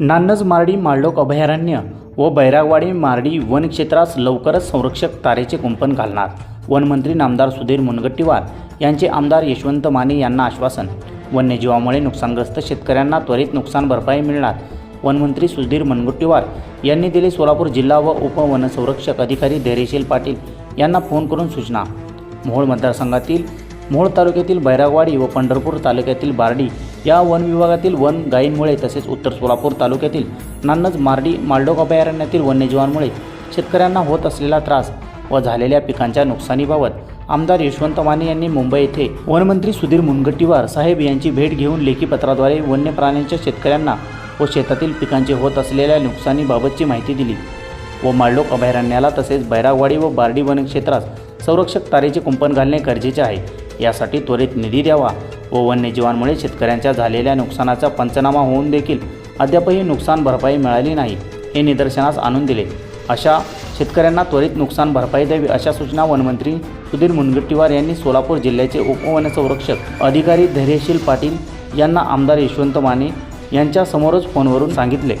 नान्नज मार्डी माळलोक अभयारण्य व बैरागवाडी मार्डी वन क्षेत्रास लवकरच संरक्षक तारेचे कुंपण घालणार. वनमंत्री नामदार सुधीर मुनगट्टीवार यांचे आमदार यशवंत माने यांना आश्वासन. वन्यजीवामुळे नुकसानग्रस्त शेतकऱ्यांना त्वरित नुकसान भरपाई मिळणार. वनमंत्री सुधीर मुनगट्टीवार यांनी दिले सोलापूर जिल्हा व उपवनसंरक्षक अधिकारी धैर्यशील पाटील यांना फोन करून सूचना. मोहोळ मतदारसंघातील मोहोळ तालुक्यातील बैरागवाडी व पंढरपूर तालुक्यातील बारडी या वन विभागातील वन गायींमुळे तसेच उत्तर सोलापूर तालुक्यातील नान्नज मार्डी मालडोक अभयारण्यातील वन्यजीवांमुळे शेतकऱ्यांना होत असलेला त्रास व झालेल्या पिकांच्या नुकसानीबाबत आमदार यशवंत माने यांनी मुंबई येथे वनमंत्री सुधीर मुनगट्टीवार साहेब यांची भेट घेऊन लेखी पत्राद्वारे वन्य प्राण्यांच्या शेतकऱ्यांना व शेतातील पिकांचे होत असलेल्या नुकसानीबाबतची माहिती दिली व माळलोक अभयारण्याला तसेच बैरागवाडी व बार्डी वन क्षेत्रात संरक्षक तारेचे कुंपण घालणे गरजेचे आहे. यासाठी त्वरित निधी द्यावा व वन्यजीवांमुळे शेतकऱ्यांच्या झालेल्या नुकसानाचा पंचनामा होऊन देखील अद्यापही नुकसान भरपाई मिळाली नाही हे निदर्शनास आणून दिले. अशा शेतकऱ्यांना त्वरित नुकसान भरपाई द्यावी अशा सूचना वनमंत्री सुधीर मुनगट्टीवार यांनी सोलापूर जिल्ह्याचे उपवनसंरक्षक अधिकारी धैर्यशील पाटील यांना आमदार यशवंत माने यांच्यासमोरच फोनवरून सांगितले.